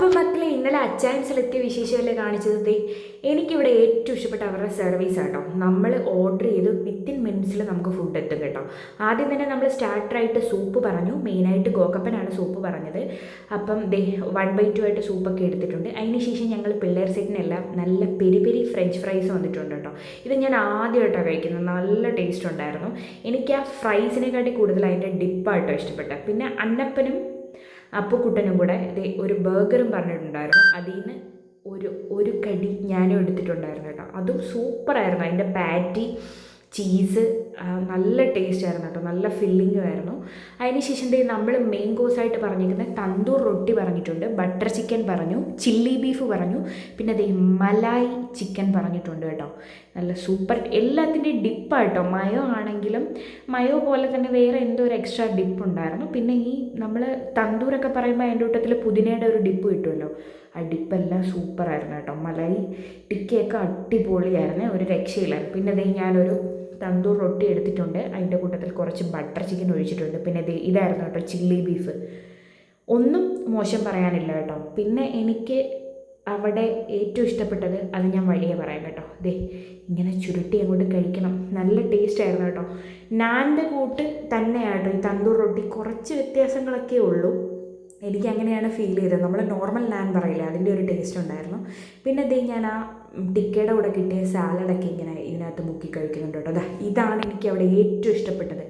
അപ്പം മക്കളെ ഇന്നലെ അച്ചായൻസിലെത്തിയ വിശേഷമല്ലേ കാണിച്ചത്? എനിക്കിവിടെ ഏറ്റവും ഇഷ്ടപ്പെട്ട അവരുടെ സർവീസ് കേട്ടോ നമ്മൾ ഓർഡർ ചെയ്ത് വിത്തിൻ മിനിറ്റ്സിൽ നമുക്ക് ഫുഡ് എത്തും കേട്ടോ. ആദ്യം തന്നെ നമ്മൾ സ്റ്റാർട്ടറായിട്ട് സൂപ്പ് പറഞ്ഞു. മെയിനായിട്ട് ഗോക്കപ്പനാണ് സൂപ്പ് പറഞ്ഞത്. അപ്പം ദേ വൺ ബൈ ടു ആയിട്ട് സൂപ്പൊക്കെ എടുത്തിട്ടുണ്ട്. അതിന് ശേഷം ഞങ്ങൾ പിള്ളേർ സെറ്റിനെല്ലാം നല്ല പെരി പെരി ഫ്രഞ്ച് ഫ്രൈസ് വന്നിട്ടുണ്ട് കേട്ടോ ഇത് ഞാൻ ആദ്യമായിട്ടാണ് കഴിക്കുന്നത്. നല്ല ടേസ്റ്റ് ഉണ്ടായിരുന്നു. എനിക്ക് ആ ഫ്രൈസിനെക്കാട്ടി കൂടുതൽ അതിന്റെ ഡിപ്പായിട്ടോ ഇഷ്ടപ്പെട്ടത്. പിന്നെ അന്നപ്പനും അപ്പുക്കുട്ടനും കൂടെ ഒരു ബർഗറും പറഞ്ഞിട്ടുണ്ടായിരുന്നു. അതിൽ നിന്ന് ഒരു ഒരു കടി ഞാനും എടുത്തിട്ടുണ്ടായിരുന്നു കേട്ടോ. അതും സൂപ്പറായിരുന്നു. അതിന്റെ പാറ്റി ചീസ് നല്ല ടേസ്റ്റ് ആയിരുന്നു കേട്ടോ. നല്ല ഫില്ലിംഗ് ആയിരുന്നു. അതിനുശേഷം നമ്മൾ മെയിൻ കോഴ്സായിട്ട് പറഞ്ഞിരിക്കുന്ന തന്തൂർ റൊട്ടി പറഞ്ഞിട്ടുണ്ട് ബട്ടർ ചിക്കൻ പറഞ്ഞു ചില്ലി ബീഫ് പറഞ്ഞു പിന്നെ അതേ മലായി ചിക്കൻ പറഞ്ഞിട്ടുണ്ട് കേട്ടോ. നല്ല സൂപ്പർ എല്ലാത്തിന്റെയും ഡിപ്പാട്ടോ മയോ ആണെങ്കിലും മയോ പോലെ തന്നെ വേറെ എന്തോ ഒരു എക്സ്ട്രാ ഡിപ്പ് ഉണ്ടായിരുന്നു. പിന്നെ ഈ നമ്മൾ തന്തൂരൊക്കെ പറയുമ്പോൾ അതിന്റെ കൂട്ടത്തിൽ പുതിനയുടെ ഒരു ഡിപ്പ് കിട്ടുമല്ലോ. ആ ഡിപ്പെല്ലാം സൂപ്പറായിരുന്നു കേട്ടോ. മലായി ടിക്കയൊക്കെ അടിപൊളിയായിരുന്നു. ഒരു രക്ഷയില്ലായിരുന്നു. പിന്നെ അതേ ഞാനൊരു തന്തൂർ റൊട്ടി എടുത്തിട്ടുണ്ട്. അതിന്റെ കൂട്ടത്തിൽ കുറച്ച് ബട്ടർ ചിക്കൻ ഒഴിച്ചിട്ടുണ്ട്. പിന്നെ ഇതായിരുന്നു കേട്ടോ ചില്ലി ബീഫ് ഒന്നും മോശം പറയാനില്ല കേട്ടോ. പിന്നെ എനിക്ക് അവിടെ ഏറ്റവും ഇഷ്ടപ്പെട്ടത് അത് ഞാൻ വഴിയെ പറയാം കേട്ടോ. ദേ ഇങ്ങനെ ചുരുട്ടി അങ്ങോട്ട് കഴിക്കണം. നല്ല ടേസ്റ്റ് ആയിരുന്നു കേട്ടോ. നാന്റെ കൂട്ട് തന്നെയാട്ടോ ഈ തന്തൂർ റൊട്ടി. കുറച്ച് വ്യത്യാസങ്ങളൊക്കെ ഉള്ളൂ. എനിക്ക് അങ്ങനെയാണ് ഫീൽ ചെയ്തത്. നമ്മൾ നോർമൽ നാൻ പറയില്ല അതിന്റെ ഒരു ടേസ്റ്റ് ഉണ്ടായിരുന്നു. പിന്നെ ദേ ഞാൻ ആ ടിക്കയുടെ കൂടെ കിട്ടിയ സാലഡൊക്കെ ഇങ്ങനെ ഇതിനകത്ത് മുക്കി കഴിക്കുന്നുണ്ട് കേട്ടോ. അതാ ഇതാണ് എനിക്ക് അവിടെ ഏറ്റവും ഇഷ്ടപ്പെട്ടത്.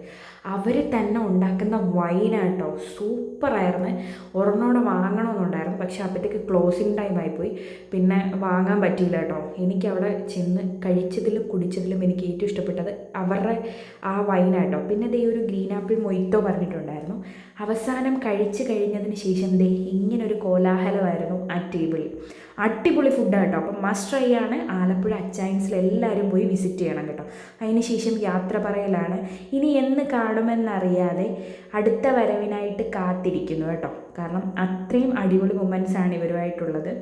അവർ തന്നെ ഉണ്ടാക്കുന്ന വൈനാട്ടോ സൂപ്പറായിരുന്നു ഒരെണ്ണോടെ വാങ്ങണമെന്നുണ്ടായിരുന്നു പക്ഷേ അപ്പോഴത്തേക്ക് ക്ലോസിങ് ടൈം ആയിപ്പോയി. പിന്നെ വാങ്ങാൻ പറ്റിയില്ല കേട്ടോ. എനിക്ക് അവിടെ ചെന്ന് കഴിച്ചതിലും കുടിച്ചതിലും എനിക്ക് ഏറ്റവും ഇഷ്ടപ്പെട്ടത് അവരുടെ ആ വൈനാട്ടോ പിന്നെ ദേ ഒരു ഗ്രീൻ ആപ്പിൾ മൊയ്ത്തോ പറഞ്ഞിട്ടുണ്ടായിരുന്നു. അവസാനം കഴിച്ച് കഴിഞ്ഞതിന് ശേഷം ദേ ഇങ്ങനൊരു കോലാഹലമായിരുന്നു ആ ടേബിളിൽ അടിപൊളി ഫുഡാണ് കേട്ടോ. അപ്പം മസ്റ്റ് ട്രൈ ആണ്. ആലപ്പുഴ അച്ചായൻസിൽ എല്ലാവരും പോയി വിസിറ്റ് ചെയ്യണം കേട്ടോ. അതിന് ശേഷം യാത്ര പറയലാണ്. ഇനി എന്ന് കാണുമെന്നറിയാതെ അടുത്ത വരവിനായിട്ട് കാത്തിരിക്കുന്നു കേട്ടോ. കാരണം അത്രയും അടിപൊളി മൊമെന്റ്സ് ആണ് ഇവരുമായിട്ടുള്ളത്.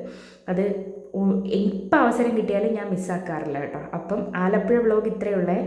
അത് ഇപ്പം അവസരം കിട്ടിയാലും ഞാൻ മിസ്സാക്കാറില്ല കേട്ടോ. അപ്പം ആലപ്പുഴ വ്ളോഗ് ഇത്രയുള്ളേ